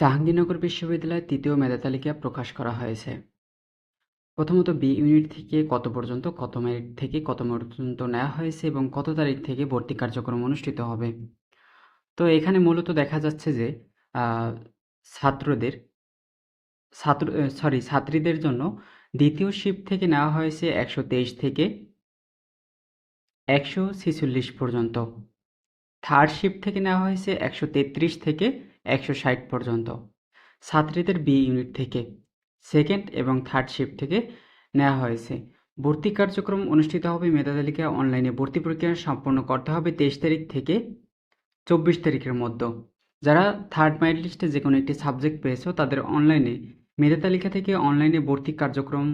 জাহাঙ্গীরনগর বিশ্ববিদ্যালয়ের তৃতীয় মেধা তালিকা প্রকাশ করা হয়েছে। প্রথমত বি ইউনিট থেকে কত পর্যন্ত, কত মেরিট থেকে কত পর্যন্ত নেওয়া হয়েছে এবং কত তারিখ থেকে ভর্তি কার্যক্রম অনুষ্ঠিত হবে। তো এখানে মূলত দেখা যাচ্ছে যে ছাত্রদের, ছাত্র সরি ছাত্রীদের জন্য দ্বিতীয় শিফট থেকে নেওয়া হয়েছে একশো তেইশ থেকে একশো ছেচল্লিশ পর্যন্ত। থার্ড শিফট থেকে নেওয়া হয়েছে একশো তেত্রিশ থেকে একশো ষাট পর্যন্ত। ছাত্রীদের বি ইউনিট থেকে সেকেন্ড এবং থার্ড শিফট থেকে নেওয়া হয়েছে। ভর্তি কার্যক্রম অনুষ্ঠিত হবে মেধা তালিকা অনলাইনে। ভর্তি প্রক্রিয়া সম্পন্ন করতে হবে তেইশ তারিখ থেকে চব্বিশ তারিখের মধ্যে। যারা থার্ড মেরিট লিস্টে যে কোনো একটি সাবজেক্ট পেয়েছ, তাদের অনলাইনে, মেধা তালিকা থেকে অনলাইনে ভর্তি কার্যক্রম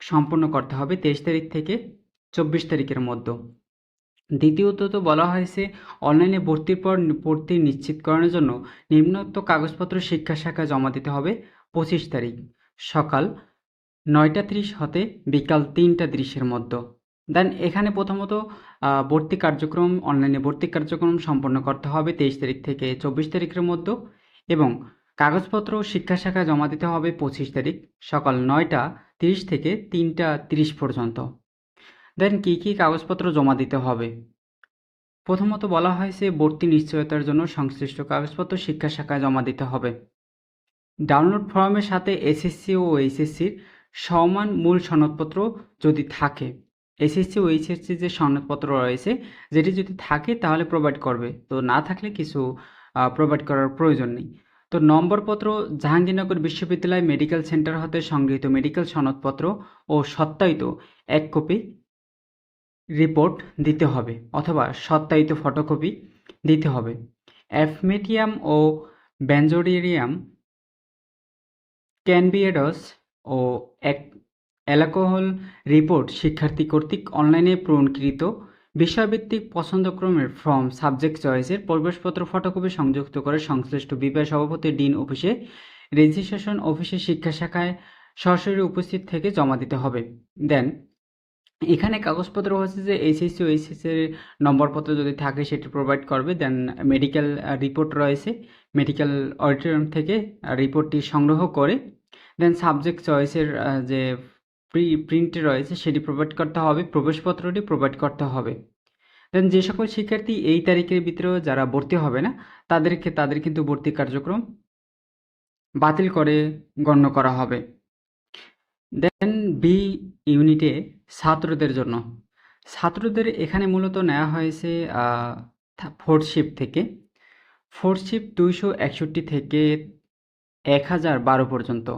সম্পন্ন করতে হবে তেইশ তারিখ থেকে চব্বিশ তারিখের মধ্যে। দ্বিতীয়ত তো বলা হয়েছে, অনলাইনে ভর্তির পর ভর্তি নিশ্চিতকরণের জন্য নিম্নোক্ত কাগজপত্র শিক্ষা শাখায় জমা দিতে হবে পঁচিশ তারিখ। সকাল নয়টা ত্রিশ হতে বিকাল তিনটা ত্রিশের মধ্যে। দেন এখানে প্রথমত ভর্তি কার্যক্রম, অনলাইনে ভর্তি কার্যক্রম সম্পন্ন করতে হবে তেইশ তারিখ থেকে চব্বিশ তারিখের মধ্যে এবং কাগজপত্র শিক্ষা শাখায় জমা দিতে হবে পঁচিশ তারিখ সকাল নয়টা তিরিশ থেকে তিনটা তিরিশ পর্যন্ত। দেন কী কী কাগজপত্র জমা দিতে হবে? প্রথমত বলা হয়েছে ভর্তি নিশ্চয়তার জন্য সংশ্লিষ্ট কাগজপত্র শিক্ষা শাখায় জমা দিতে হবে। ডাউনলোড ফর্মের সাথে এসএসসি ও এইচএসসির সমান মূল সনদপত্র যদি থাকে এসএসসি ও এইচএসসি যে সনদপত্র রয়েছে, যেটি যদি থাকে তাহলে প্রোভাইড করবে। তো না থাকলে কিছু প্রোভাইড করার প্রয়োজন নেই। তো নম্বরপত্র, জাহাঙ্গীরনগর বিশ্ববিদ্যালয় মেডিকেল সেন্টার হতে সংগৃহীত মেডিকেল সনদপত্র ও সত্যায়িত এক কপি রিপোর্ট দিতে হবে অথবা সত্যায়িত ফটোকপি দিতে হবে। অ্যাফমেটিয়াম ও ব্যানজোডিয়াম ক্যানবিয়েডস ও এক অ্যালকোহল রিপোর্ট শিক্ষার্থী কর্তৃক অনলাইনে পূরণকৃত বিষয়ভিত্তিক পছন্দক্রমের ফর্ম সাবজেক্ট চয়েসের প্রবেশপত্র ফটোকপি সংযুক্ত করে সংশ্লিষ্ট বিভাগ সভাপতি ডিন অফিসে রেজিস্ট্রেশন অফিসে শিক্ষা শাখায় সরাসরি উপস্থিত থেকে জমা দিতে হবে। দেন এখানে কাগজপত্র হচ্ছে যে এইচএসসি ও এইচএসসি এর নম্বরপত্র যদি থাকে সেটি প্রোভাইড করবে দেন মেডিকেল রিপোর্ট রয়েছে। মেডিকেল অডিটোরিয়াম থেকে রিপোর্টটি সংগ্রহ করে দেন সাবজেক্ট চয়েসের যে প্রি প্রিন্ট রয়েছে সেটি প্রোভাইড করতে হবে, প্রবেশপত্রটি প্রোভাইড করতে হবে। দেন যে সকল শিক্ষার্থী এই তারিখের ভিতরেও যারা ভর্তি হবে না, তাদেরকে, তাদের কিন্তু ভর্তি কার্যক্রম বাতিল করে গণ্য করা হবে। দেন বি ইউনিটে ছাত্রদের জন্য। ছাত্রদের এখানে মূলত নেওয়া হয়েছে ফোর্থ শিফট থেকে। ফোর্থ শিফট দুইশো একষট্টি থেকে এক হাজার বারো পর্যন্ত।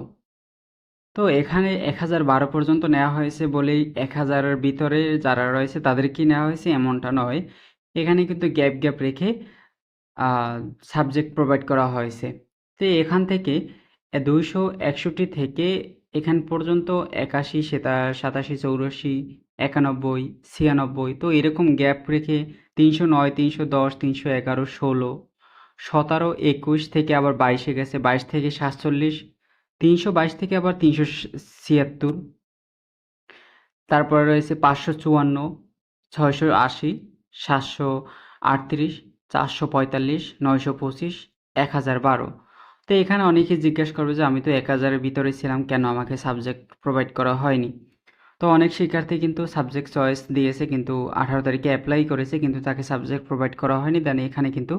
তো এখানে এক হাজার বারো পর্যন্ত নেওয়া হয়েছে বলেই এক হাজারের ভিতরে যারা রয়েছে তাদেরকেই নেওয়া হয়েছে, এমনটা নয়। এখানে কিন্তু গ্যাপ গ্যাপ রেখে সাবজেক্ট প্রোভাইড করা হয়েছে। তো এখান থেকে দুইশো একষট্টি থেকে এখান পর্যন্ত একাশি, সেতা, সাতাশি, চৌরাশি, একানব্বই, ছিয়ানব্বই, তো এরকম গ্যাপ রেখে তিনশো নয়, তিনশো দশ, তিনশো এগারো, ষোলো, সতেরো, একুশ থেকে আবার বাইশে গেছে, বাইশ থেকে সাতচল্লিশ, তিনশো বাইশ থেকে আবার তিনশো ছিয়াত্তর, তারপরে রয়েছে পাঁচশো চুয়ান্ন, ছয়শো আশি, সাতশো আটত্রিশ, চারশো পঁয়তাল্লিশ, নয়শো পঁচিশ, এক হাজার বারো। তো এখানে অনেকে জিজ্ঞেস করবে যে, আমি তো এক হাজারের ভিতরে ছিলাম, কেন আমাকে সাবজেক্ট প্রোভাইড করা হয়নি? তো অনেক শিক্ষার্থী কিন্তু সাবজেক্ট চয়েস দিয়েছে, কিন্তু আঠারো তারিখে অ্যাপ্লাই করেছে, কিন্তু তাকে সাবজেক্ট প্রোভাইড করা হয়নি। দেন এখানে কিন্তু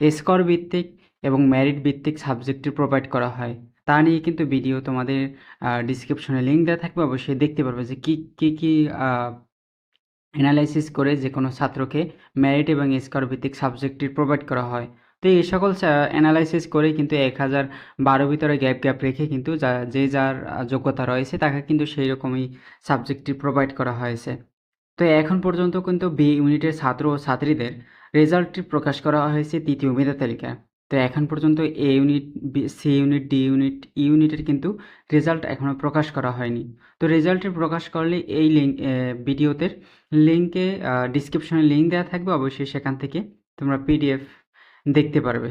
স্কোর ভিত্তিক এবং ম্যারিট ভিত্তিক সাবজেক্টটি প্রোভাইড করা হয়। তা নিয়ে কিন্তু ভিডিও তোমাদের ডিসক্রিপশনে লিঙ্ক দেওয়া থাকবে। অবশ্যই দেখতে পারবে যে, কী কী কী অ্যানালাইসিস করে যে কোনো ছাত্রকে ম্যারিট এবং স্কোর ভিত্তিক সাবজেক্টটি প্রোভাইড করা হয়। তো এই সকল অ্যানালাইসিস করে কিন্তু এক হাজার বারো ভিতরে গ্যাপ গ্যাপ রেখে কিন্তু যা, যে যার যোগ্যতা রয়েছে তাকে কিন্তু সেই রকমই সাবজেক্টটি প্রোভাইড করা হয়েছে। তো এখন পর্যন্ত কিন্তু বি ইউনিটের ছাত্র ও ছাত্রীদের রেজাল্টটি প্রকাশ করা হয়েছে তৃতীয় মেধা তালিকায় তো এখন পর্যন্ত A unit B C unit D unit E ইউনিটের কিন্তু রেজাল্ট এখনও প্রকাশ করা হয়নি। তো রেজাল্টটি প্রকাশ করলে এই লিঙ্ক ভিডিওতে লিঙ্কে ডিসক্রিপশনে লিঙ্ক দেওয়া থাকবে অবশ্যই সেখান থেকে। তোমরা পিডিএফ দেখতে পারবে।